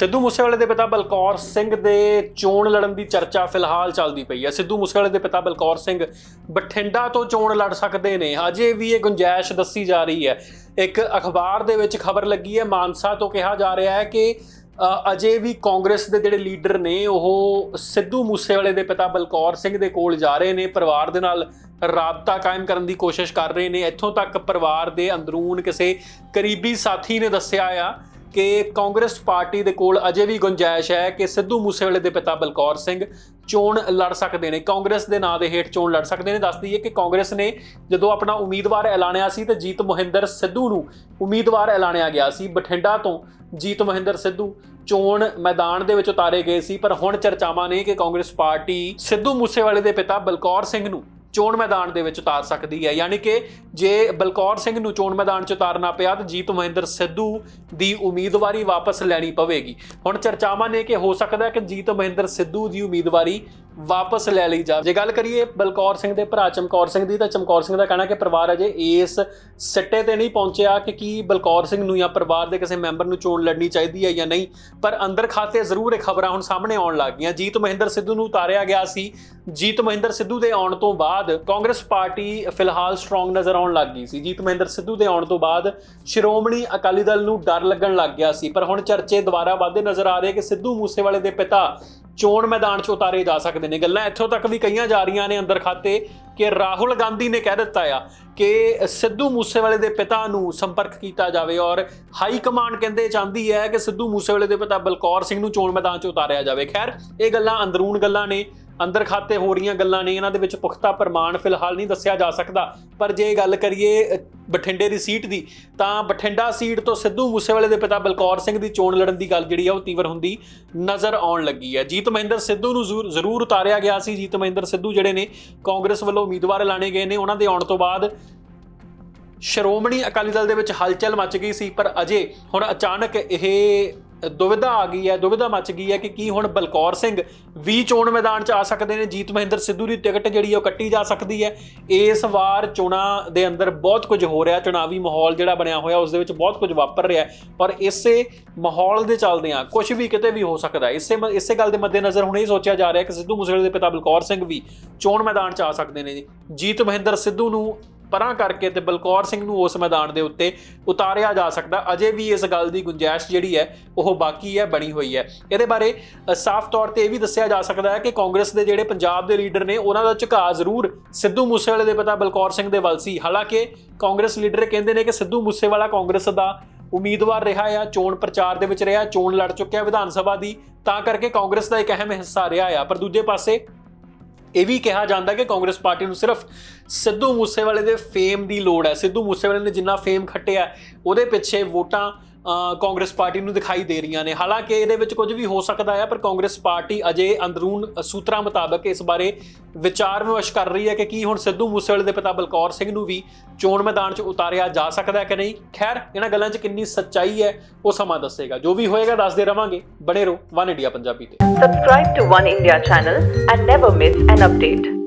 ਸਿੱਧੂ ਮੂਸੇਵਾਲੇ ਦੇ ਪਿਤਾ ਬਲਕੌਰ ਸਿੰਘ ਦੇ ਚੋਣ ਲੜਨ ਦੀ ਚਰਚਾ ਫਿਲਹਾਲ ਚੱਲਦੀ ਪਈ ਹੈ। ਸਿੱਧੂ ਮੂਸੇਵਾਲੇ ਦੇ ਪਿਤਾ ਬਲਕੌਰ ਸਿੰਘ ਬਠਿੰਡਾ ਤੋਂ ਚੋਣ ਲੜ ਸਕਦੇ ਨੇ। ਅਜੇ ਵੀ ਇਹ ਗੁੰਜਾਇਸ਼ ਦੱਸੀ ਜਾ ਰਹੀ ਹੈ। ਇੱਕ ਅਖਬਾਰ ਦੇ ਵਿੱਚ ਖਬਰ ਲੱਗੀ ਹੈ, ਮਾਨਸਾ ਤੋਂ ਕਿਹਾ ਜਾ ਰਿਹਾ ਹੈ ਕਿ ਅਜੇ ਵੀ ਕਾਂਗਰਸ ਦੇ ਜਿਹੜੇ ਲੀਡਰ ਨੇ, ਉਹ ਸਿੱਧੂ ਮੂਸੇਵਾਲੇ ਦੇ ਪਿਤਾ ਬਲਕੌਰ ਸਿੰਘ ਦੇ ਕੋਲ ਜਾ ਰਹੇ ਨੇ। ਪਰਿਵਾਰ ਦੇ ਨਾਲ ਰਾਬਤਾ ਕਾਇਮ ਕਰਨ ਦੀ ਕੋਸ਼ਿਸ਼ ਕਰ ਰਹੇ ਨੇ। ਇੱਥੋਂ ਤੱਕ ਪਰਿਵਾਰ ਦੇ ਅੰਦਰੂਨ ਕਿਸੇ ਕਰੀਬੀ ਸਾਥੀ ਨੇ ਦੱਸਿਆ ਆ ਕਿ ਕਾਂਗਰਸ ਪਾਰਟੀ ਦੇ ਕੋਲ ਅਜੇ ਵੀ ਗੁੰਜਾਇਸ਼ ਹੈ ਕਿ ਸਿੱਧੂ ਮੂਸੇਵਾਲੇ ਦੇ ਪਿਤਾ ਬਲਕੌਰ ਸਿੰਘ ਚੋਣ ਲੜ ਸਕਦੇ ਨੇ। ਕਾਂਗਰਸ ਦੇ ਨਾਂ ਦੇ ਹੇਠ ਚੋਣ ਲੜ ਸਕਦੇ ਨੇ। ਦੱਸ ਦਈਏ ਕਿ ਕਾਂਗਰਸ ਨੇ ਜਦੋਂ ਆਪਣਾ ਉਮੀਦਵਾਰ ਐਲਾਨਿਆ ਸੀ ਤੇ ਜੀਤ ਮੋਹਿੰਦਰ ਸਿੱਧੂ ਨੂੰ ਉਮੀਦਵਾਰ ਐਲਾਨਿਆ ਗਿਆ ਸੀ ਬਠਿੰਡਾ ਤੋਂ। ਜੀਤ ਮੋਹਿੰਦਰ ਸਿੱਧੂ ਚੋਣ ਮੈਦਾਨ ਦੇ ਵਿੱਚ ਉਤਾਰੇ ਗਏ ਸੀ। ਪਰ ਹੁਣ ਚਰਚਾਵਾਂ ਨੇ ਕਿ ਕਾਂਗਰਸ ਪਾਰਟੀ ਸਿੱਧੂ ਮੂਸੇਵਾਲੇ ਦੇ ਪਿਤਾ ਬਲਕੌਰ ਸਿੰਘ ਨੂੰ ਚੋਣ ਮੈਦਾਨ ਦੇ ਵਿੱਚ ਉਤਾਰ ਸਕਦੀ ਹੈ। ਯਾਨੀ ਕਿ ਜੇ ਬਲਕੌਰ ਸਿੰਘ ਨੂੰ ਚੋਣ ਮੈਦਾਨ 'ਚ ਉਤਾਰਨਾ ਪਿਆ, ਤਾਂ ਜੀਤ ਮਹਿੰਦਰ ਸਿੱਧੂ ਦੀ ਉਮੀਦਵਾਰੀ ਵਾਪਸ ਲੈਣੀ ਪਵੇਗੀ। ਹੁਣ ਚਰਚਾਵਾਂ ਨੇ ਕਿ ਹੋ ਸਕਦਾ ਹੈ ਕਿ ਜੀਤ ਮਹਿੰਦਰ ਸਿੱਧੂ ਦੀ ਉਮੀਦਵਾਰੀ ਵਾਪਸ ਲੈ ਲਈ ਜਾਵੇ। ਜੇ ਗੱਲ ਕਰੀਏ ਬਲਕੌਰ ਸਿੰਘ ਦੇ ਭਰਾ ਚਮਕੌਰ ਸਿੰਘ ਦੀ, ਤਾਂ ਚਮਕੌਰ ਸਿੰਘ ਦਾ ਕਹਿਣਾ ਕਿ ਪਰਿਵਾਰ ਅਜੇ ਇਸ ਸਿੱਟੇ ਤੇ ਨਹੀਂ ਪਹੁੰਚਿਆ ਕਿ ਕੀ ਬਲਕੌਰ ਸਿੰਘ ਨੂੰ ਜਾਂ ਪਰਿਵਾਰ ਦੇ ਕਿਸੇ ਮੈਂਬਰ ਨੂੰ ਚੋਣ ਲੜਨੀ ਚਾਹੀਦੀ ਹੈ ਜਾਂ ਨਹੀਂ। ਪਰ ਅੰਦਰ ਖਾਤੇ ਜ਼ਰੂਰ ਇਹ ਖਬਰਾਂ ਹੁਣ ਸਾਹਮਣੇ ਆਉਣ ਲੱਗ ਗਈਆਂ। ਜੀਤ ਮਹਿੰਦਰ ਸਿੱਧੂ ਨੂੰ ਉਤਾਰਿਆ ਗਿਆ ਸੀ। ਜੀਤ ਮਹਿੰਦਰ ਸਿੱਧੂ ਦੇ ਆਉਣ ਤੋਂ ਬਾਅਦ ਕਾਂਗਰਸ ਪਾਰਟੀ ਫਿਲਹਾਲ ਸਟਰੋਂਗ ਨਜ਼ਰ ਆਉਣ ਲੱਗ ਗਈ ਸੀ। ਜੀਤ ਮਹਿੰਦਰ ਸਿੱਧੂ ਦੇ ਆਉਣ ਤੋਂ ਬਾਅਦ ਸ਼੍ਰੋਮਣੀ ਅਕਾਲੀ ਦਲ ਨੂੰ ਡਰ ਲੱਗਣ ਲੱਗ ਗਿਆ ਸੀ। ਪਰ ਹੁਣ ਚਰਚੇ ਦੁਬਾਰਾ ਵਧਦੇ ਨਜ਼ਰ ਆ ਰਹੇ ਕਿ ਸਿੱਧੂ ਮੂਸੇਵਾਲੇ ਦੇ ਪਿਤਾ ਚੋਣ ਮੈਦਾਨ 'ਚ ਉਤਾਰੇ ਜਾ ਸਕਦੇ ਨੇ ਗੱਲਾਂ ਇੱਥੋਂ ਤੱਕ ਵੀ ਕਈਆਂ ਜਾ ਰਹੀਆਂ ਨੇ ਅੰਦਰ ਖਾਤੇ ਕਿ ਰਾਹੁਲ ਗਾਂਧੀ ਨੇ ਕਹਿ ਦਿੱਤਾ ਆ ਕਿ ਸਿੱਧੂ ਮੂਸੇਵਾਲੇ ਦੇ ਪਿਤਾ ਨੂੰ ਸੰਪਰਕ ਕੀਤਾ ਜਾਵੇ ਔਰ ਹਾਈ ਕਮਾਂਡ ਕਹਿੰਦੇ ਚਾਹੁੰਦੀ ਹੈ ਕਿ ਸਿੱਧੂ ਮੂਸੇਵਾਲੇ ਦੇ ਪਿਤਾ ਬਲਕੌਰ ਸਿੰਘ ਨੂੰ ਚੋਣ ਮੈਦਾਨ 'ਚ ਉਤਾਰਿਆ ਜਾਵੇ। ਖੈਰ, ਇਹ ਗੱਲਾਂ ਅੰਦਰੂਨ ਗੱਲਾਂ ਨੇ, ਅੰਦਰ ਖਾਤੇ ਹੋ ਰਹੀਆਂ ਗੱਲਾਂ ਨੇ, ਇਹਨਾਂ ਦੇ ਵਿੱਚ ਪੁਖਤਾ ਪ੍ਰਮਾਣ ਫਿਲਹਾਲ ਨਹੀਂ ਦੱਸਿਆ ਜਾ ਸਕਦਾ। ਪਰ ਜੇ ਗੱਲ ਕਰੀਏ ਬਠਿੰਡੇ ਦੀ ਸੀਟ ਦੀ, ਤਾਂ ਬਠਿੰਡਾ ਸੀਟ ਤੋਂ ਸਿੱਧੂ ਮੂਸੇਵਾਲੇ ਦੇ ਪਿਤਾ ਬਲਕੌਰ ਸਿੰਘ ਦੀ ਚੋਣ ਲੜਨ ਦੀ ਗੱਲ ਜਿਹੜੀ ਆ, ਉਹ ਤੀਵਰ ਹੁੰਦੀ ਨਜ਼ਰ ਆਉਣ ਲੱਗੀ ਹੈ ਜੀਤ ਮਹਿੰਦਰ ਸਿੱਧੂ ਨੂੰ ਜ਼ਰੂਰ- ਜ਼ਰੂਰ ਉਤਾਰਿਆ ਗਿਆ ਸੀ। ਜੀਤ ਮਹਿੰਦਰ ਸਿੱਧੂ ਜਿਹੜੇ ਨੇ, ਕਾਂਗਰਸ ਵੱਲੋਂ ਉਮੀਦਵਾਰ ਐਲਾਨੇ ਗਏ ਨੇ। ਉਹਨਾਂ ਦੇ ਆਉਣ ਤੋਂ ਬਾਅਦ ਸ਼੍ਰੋਮਣੀ ਅਕਾਲੀ ਦਲ ਦੇ ਵਿੱਚ ਹਲਚਲ ਮਚ ਗਈ ਸੀ, ਪਰ ਅਜੇ ਹੁਣ ਅਚਾਨਕ ਇਹ ਦੁਵਿਧਾ ਆ ਗਈ ਹੈ, ਦੁਵਿਧਾ ਮੱਚ ਗਈ ਹੈ ਕਿ ਕੀ ਹੁਣ ਬਲਕੌਰ ਸਿੰਘ ਵੀ ਚੋਣ ਮੈਦਾਨ 'ਚ ਆ ਸਕਦੇ ਨੇ? ਜੀਤ ਮਹਿੰਦਰ ਸਿੱਧੂ ਦੀ ਟਿਕਟ ਜਿਹੜੀ ਉਹ ਕੱਟੀ ਜਾ ਸਕਦੀ ਹੈ। ਇਸ ਵਾਰ ਚੋਣਾਂ ਦੇ ਅੰਦਰ ਬਹੁਤ ਕੁਝ ਹੋ ਰਿਹਾ, ਚੁਣਾਵੀ ਮਾਹੌਲ ਜਿਹੜਾ ਬਣਿਆ ਹੋਇਆ, ਉਸ ਦੇ ਵਿੱਚ ਬਹੁਤ ਕੁਝ ਵਾਪਰ ਰਿਹਾ ਪਰ ਇਸੇ ਮਾਹੌਲ ਦੇ ਚੱਲਦਿਆਂ ਕੁਝ ਵੀ ਕਿਤੇ ਵੀ ਹੋ ਸਕਦਾ ਇਸੇ ਮ- ਇਸੇ ਗੱਲ ਦੇ ਮੱਦੇਨਜ਼ਰ ਹੁਣ ਇਹ ਸੋਚਿਆ ਜਾ ਰਿਹਾ ਕਿ ਸਿੱਧੂ ਮੂਸੇਵਾਲੇ ਦੇ ਪਿਤਾ ਬਲਕੌਰ ਸਿੰਘ ਵੀ ਚੋਣ ਮੈਦਾਨ 'ਚ ਆ ਸਕਦੇ ਨੇ। ਜੀ ਜੀਤ ਮਹਿੰਦਰ ਸਿੱਧੂ ਨੂੰ ਪਰਾਂ ਕਰਕੇ ਤੇ ਬਲਕੌਰ ਸਿੰਘ ਨੂੰ ਉਸ ਮੈਦਾਨ ਦੇ ਉੱਤੇ ਉਤਾਰਿਆ ਜਾ ਸਕਦਾ। ਅਜੇ ਵੀ ਇਸ ਗੱਲ ਦੀ ਗੁੰਜਾਇਸ਼ ਜਿਹੜੀ ਹੈ, ਉਹ ਬਾਕੀ ਹੈ, ਬਣੀ ਹੋਈ ਹੈ। ਇਹਦੇ ਬਾਰੇ ਸਾਫ਼ ਤੌਰ ਤੇ ਇਹ ਵੀ ਦੱਸਿਆ ਜਾ ਸਕਦਾ ਹੈ ਕਿ ਕਾਂਗਰਸ ਦੇ ਜਿਹੜੇ ਪੰਜਾਬ ਦੇ ਲੀਡਰ ਨੇ, ਉਹਨਾਂ ਦਾ ਝੁਕਾਅ ਜ਼ਰੂਰ ਸਿੱਧੂ ਮੂਸੇਵਾਲੇ ਦੇ ਪਤਾ ਬਲਕੌਰ ਸਿੰਘ ਦੇ ਵੱਲ ਸੀ। ਹਾਲਾਂਕਿ ਕਾਂਗਰਸ ਲੀਡਰ ਕਹਿੰਦੇ ਨੇ ਕਿ ਸਿੱਧੂ ਮੂਸੇਵਾਲਾ ਕਾਂਗਰਸ ਦਾ ਉਮੀਦਵਾਰ ਰਿਹਾ ਆ, ਚੋਣ ਪ੍ਰਚਾਰ ਦੇ ਵਿੱਚ ਰਿਹਾ, ਚੋਣ ਲੜ ਚੁੱਕਿਆ ਵਿਧਾਨ ਸਭਾ ਦੀ, ਤਾਂ ਕਰਕੇ ਕਾਂਗਰਸ ਦਾ ਇੱਕ ਅਹਿਮ ਹਿੱਸਾ ਰਿਹਾ ਆ। ਪਰ ਦੂਜੇ ਪਾਸੇ ਇਹ ਵੀ ਕਿਹਾ ਜਾਂਦਾ ਕਿ ਕਾਂਗਰਸ ਪਾਰਟੀ ਨੂੰ ਸਿਰਫ ਸਿੱਧੂ ਮੂਸੇਵਾਲੇ ਦੇ ਫੇਮ ਦੀ ਲੋੜ ਹੈ। ਸਿੱਧੂ ਮੂਸੇਵਾਲੇ ਨੇ ਜਿੰਨਾ ਫੇਮ ਖੱਟਿਆ, ਉਹਦੇ ਪਿੱਛੇ ਵੋਟਾਂ ਕਾਂਗਰਸ ਪਾਰਟੀ ਨੂੰ ਦਿਖਾਈ ਦੇ ਰਹੀਆਂ ਨੇ। ਹਾਲਾਂਕਿ ਇਹਦੇ ਵਿੱਚ ਕੁਝ ਵੀ ਹੋ ਸਕਦਾ ਹੈ, ਪਰ ਕਾਂਗਰਸ ਪਾਰਟੀ ਅਜੇ ਅੰਦਰੂਨ ਸੂਤਰਾਂ ਮੁਤਾਬਕ ਇਸ ਬਾਰੇ ਵਿਚਾਰ ਵਿਮਰਸ਼ ਕਰ ਰਹੀ ਹੈ ਕਿ ਕੀ ਹੁਣ ਸਿੱਧੂ ਮੂਸੇਵਾਲੇ ਦੇ ਪਿਤਾ ਬਲਕੌਰ ਸਿੰਘ ਨੂੰ ਵੀ ਚੋਣ ਮੈਦਾਨ 'ਚ ਉਤਾਰਿਆ ਜਾ ਸਕਦਾ ਹੈ ਕਿ ਨਹੀਂ। ਖੈਰ, ਇਹਨਾਂ ਗੱਲਾਂ 'ਚ ਕਿੰਨੀ ਸੱਚਾਈ ਹੈ, ਉਹ ਸਮਾਂ ਦੱਸੇਗਾ। ਜੋ ਵੀ ਹੋਏਗਾ, ਦੱਸਦੇ ਰਵਾਂਗੇ। ਬਣੇ ਰਹੋ ਵਨ ਇੰਡੀਆ ਪੰਜਾਬੀ ਤੇ। Subscribe to One India channel and never miss an update.